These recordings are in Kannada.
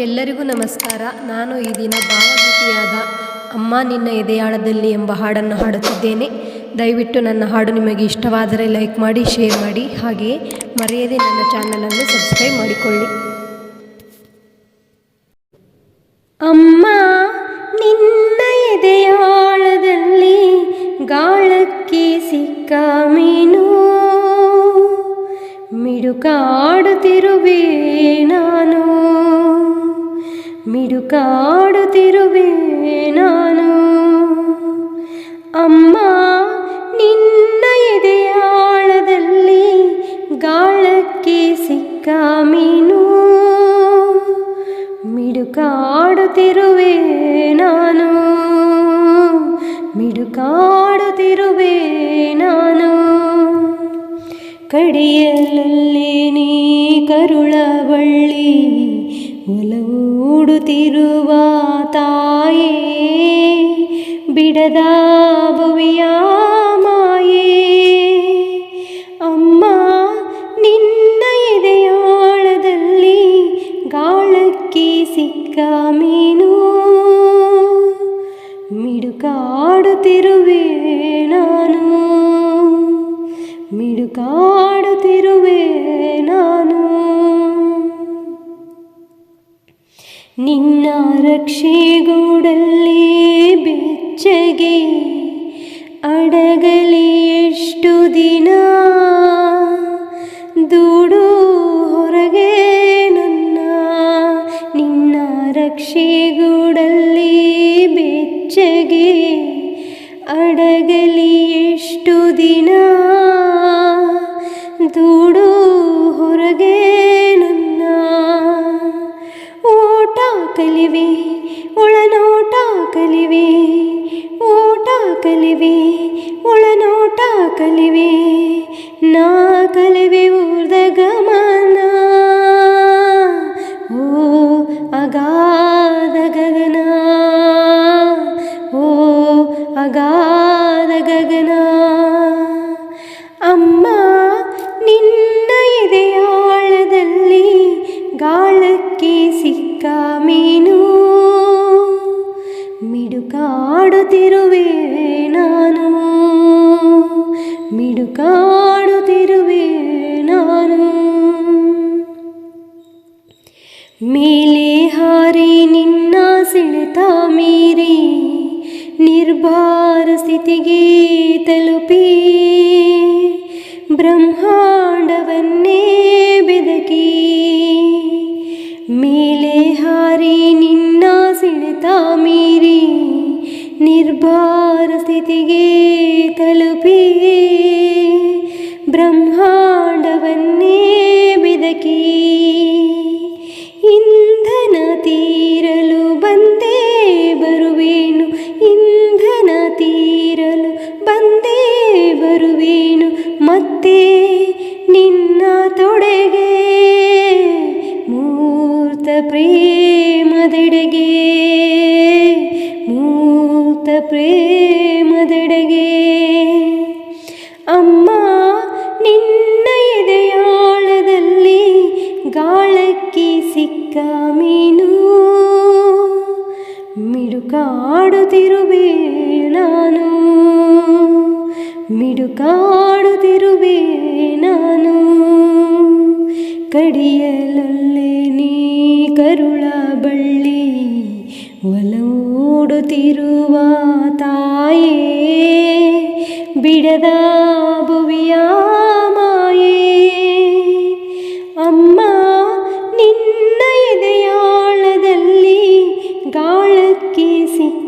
ಎಲ್ಲರಿಗೂ ನಮಸ್ಕಾರ. ನಾನು ಈ ದಿನ ಭಾವಗೀತೆಯಾದ ಅಮ್ಮ ನಿನ್ನ ಎದೆಯಾಳದಲ್ಲಿ ಎಂಬ ಹಾಡನ್ನು ಹಾಡುತ್ತಿದ್ದೇನೆ. ದಯವಿಟ್ಟು ನನ್ನ ಹಾಡು ನಿಮಗೆ ಇಷ್ಟವಾದರೆ ಲೈಕ್ ಮಾಡಿ, ಶೇರ್ ಮಾಡಿ. ಹಾಗೆಯೇ ಮರೆಯದೆ ನನ್ನ ಚಾನಲನ್ನು ಸಬ್ಸ್ಕ್ರೈಬ್ ಮಾಡಿಕೊಳ್ಳಿ. ಅಮ್ಮ, ನಿನ್ನ ಎದೆಯಾಳದಲ್ಲಿ ಗಾಳಕ್ಕೆ ಸಿಕ್ಕ ಮೀನು. ಮಿಡುಕಾಡುತ್ತಿರುವೆ ಮಿಡುಕಾಡುತ್ತಿರುವೆ ನಾನು. ಅಮ್ಮ, ನಿನ್ನ ಎದೆಯಾಳದಲ್ಲಿ ಗಾಳಕ್ಕೆ ಸಿಕ್ಕ ಮೀನು. ಮಿಡುಕಾಡುತ್ತಿರುವೆ ನಾನು. ಮಿಡುಕಾಡುತ್ತಿರುವೆ ನಾನು. ಕಡಿಯಲಲ್ಲಿ ನೀ ಕರುಳ ಬಳ್ಳಿ ಒಲವೂಡುತ್ತಿರುವ ತಾಯೇ ಬಿಡದ ಭುವಿಯ ಮಾಯೇ ಅಮ್ಮ ನಿನ್ನ ಎದೆಯಾಳದಲ್ಲಿ ಗಾಳಕ್ಕೆ ಸಿಕ್ಕ ಮೀನು ಮಿಡುಕಾಡುತ್ತಿರುವೆ ನಾನು ಮಿಡುಕಾಡುತ್ತಿರುವೆ ರಕ್ಷೆಗೂಡಲ್ಲಿ ಬೆಚ್ಚಗೆ ಅಡಗಲಿ ಎಷ್ಟು ದಿನ? ದೂಡು ಹೊರಗೆ ನನ್ನ ನಿನ್ನ ರಕ್ಷೆಗೂಡಲ್ಲಿ ಬೆಚ್ಚಗೆ ಅಡಗಲಿ ಎಷ್ಟು ದಿನ? ದೂಡು ಹೊರಗೆ ಕಲಿವೆ ಒಳನೋಟ ಕಲಿವೆ ಓಟ ಕಲಿವೆ ಒಳನೋಟ ಕಲಿವೆ ಮಿಡುಕಾಡುತ್ತಿರುವೆ ನಾನು ಮಿಡುಕಾಡುತ್ತಿರುವೆ ನಾನು ಮೇಲೆ ಹಾರಿ ನಿನ್ನ ಸೆಳೆತ ಮೀರಿ ನಿರ್ಭಾರ ಸ್ಥಿತಿಗೆ ತಲುಪಿ ಬ್ರಹ್ಮಾಂಡವನ್ನೇ ನಿರ್ಭಾರ ಸ್ಥಿತಿಗೆ ತಲುಪಿ ಪ್ರೇಮದೆಡೆಗೆ ಅಮ್ಮ, ನಿನ್ನ ಎದೆಯಾಳದಲ್ಲಿ ಗಾಳಕ್ಕೆ ಸಿಕ್ಕ ಮೀನು. ಮಿಡುಕಾಡುತ್ತಿರುವೆ ನಾನು ಮಿಡುಕಾಡುತ್ತಿರುವೆ ನಾನು. ಕಡಿಯಲಲ್ಲಿ ನೀ ಕರುಳ ಬಳ್ಳಿ ಒಲೋಡುತ್ತಿರುವ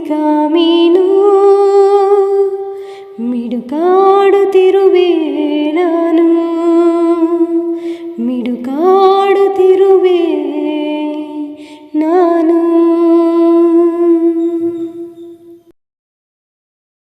ಕಾಮೀನು ಮಿಡುಕಾಡುತ್ತಿರುವೆ ನಾನು ಮಿಡುಕಾ